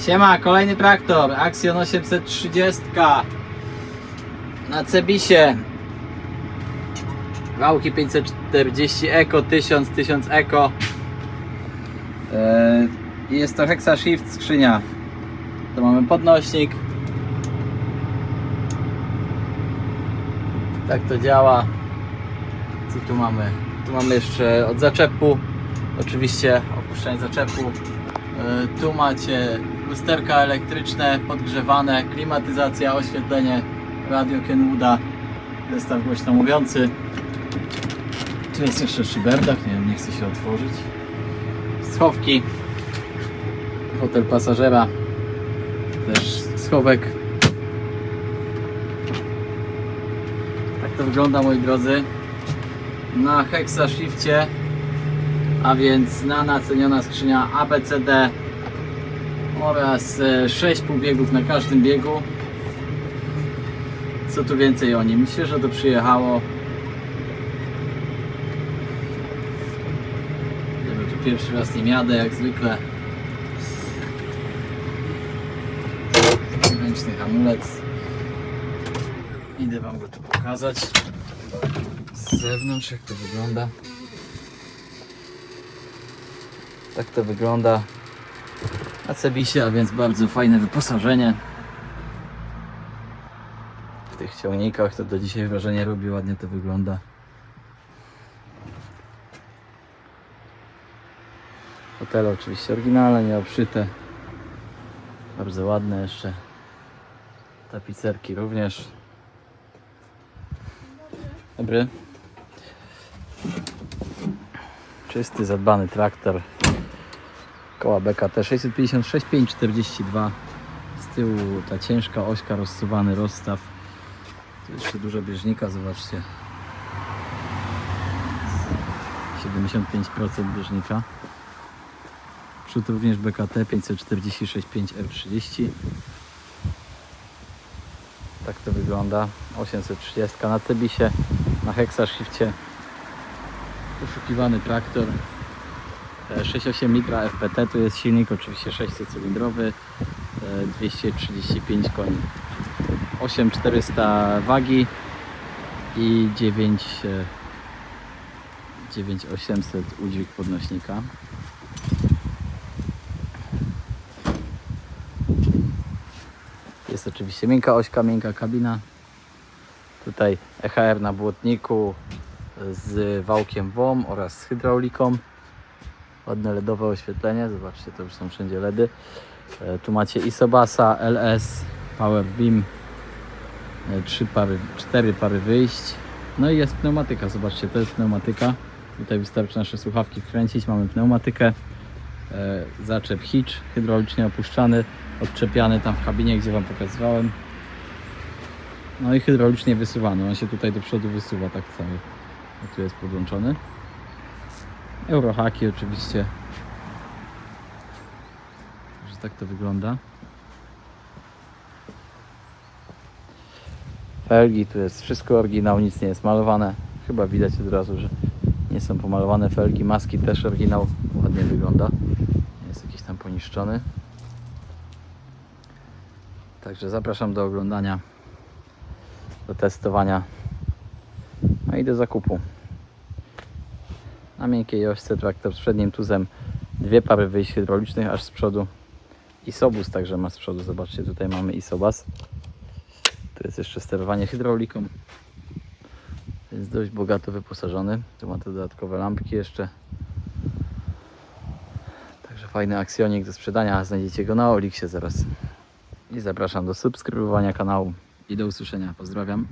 Siema, kolejny traktor, Axion 830 na Cebisie. Wałki 540 Eco, 1000, 1000 Eco. I Jest to Hexa Shift skrzynia. Tu mamy podnośnik. Tak to działa. Co tu mamy? Tu mamy jeszcze od zaczepu. Oczywiście opuszczenie zaczepu. E, Tu macie lusterka elektryczne, podgrzewane, klimatyzacja, oświetlenie, radio Kenwooda, zestaw głośno mówiący. Tu jest jeszcze szyberdach, nie wiem, nie chce się otworzyć. Schowki, fotel pasażera, też schowek. Tak to wygląda moi drodzy. Na Hexa Shifcie a więc na naceniona skrzynia ABCD oraz 6 półbiegów na każdym biegu. Co tu więcej o nim? Myślę, że to przyjechało. Ja tu pierwszy raz nim jadę, jak zwykle. Ręczny hamulec. Idę Wam go tu pokazać z zewnątrz, jak to wygląda. Tak to wygląda na Cebisie, a więc bardzo fajne wyposażenie. W tych ciągnikach to do dzisiaj wrażenie robi, ładnie to wygląda. Hotele oczywiście oryginalne, nie obszyte. Bardzo ładne jeszcze. Tapicerki również. Dobry. Czysty, zadbany traktor. Koła BKT 656 542 z tyłu ta ciężka ośka, rozsuwany rozstaw. Tu jeszcze dużo bieżnika, zobaczcie. 75% bieżnika. Przód również BKT 546 5R30 tak to wygląda. 830 na Cebisie na Hexa Shifcie poszukiwany traktor 6,8 litra FPT, tu jest silnik oczywiście 6-cylindrowy, e, 235 koni, 8400 wagi i 9 e, 9800 udźwig podnośnika. Jest oczywiście miękka ośka, miękka kabina. Tutaj EHR na błotniku z wałkiem WOM oraz z hydrauliką. Ładne LEDowe oświetlenie, zobaczcie, to już są wszędzie LEDy. E, Tu macie Isobasa, LS, Power Beam, e, trzy pary, cztery pary wyjść. No i jest pneumatyka, zobaczcie, to jest pneumatyka. Tutaj wystarczy nasze słuchawki kręcić, mamy pneumatykę. E, Zaczep hitch, hydraulicznie opuszczany, odczepiany tam w kabinie, gdzie Wam pokazywałem. No i hydraulicznie wysuwany, on się tutaj do przodu wysuwa tak cały. Tu jest podłączony. Eurohaki oczywiście. Że tak to wygląda. Felgi, tu jest wszystko oryginał, nic nie jest malowane. Chyba widać od razu, że nie są pomalowane felgi. Maski też oryginał, ładnie wygląda. Jest jakiś tam poniszczony. Także zapraszam do oglądania, do testowania, no i do zakupu. Na miękkiej ośce traktor z przednim tuzem, dwie pary wyjść hydraulicznych aż z przodu. Isobus także ma z przodu, zobaczcie tutaj mamy Isobas. Tu jest jeszcze sterowanie hydrauliką. Jest dość bogato wyposażony. Tu ma te dodatkowe lampki jeszcze. Także fajny aksjonik do sprzedania, znajdziecie go na Oliksie zaraz. I zapraszam do subskrybowania kanału i do usłyszenia. Pozdrawiam.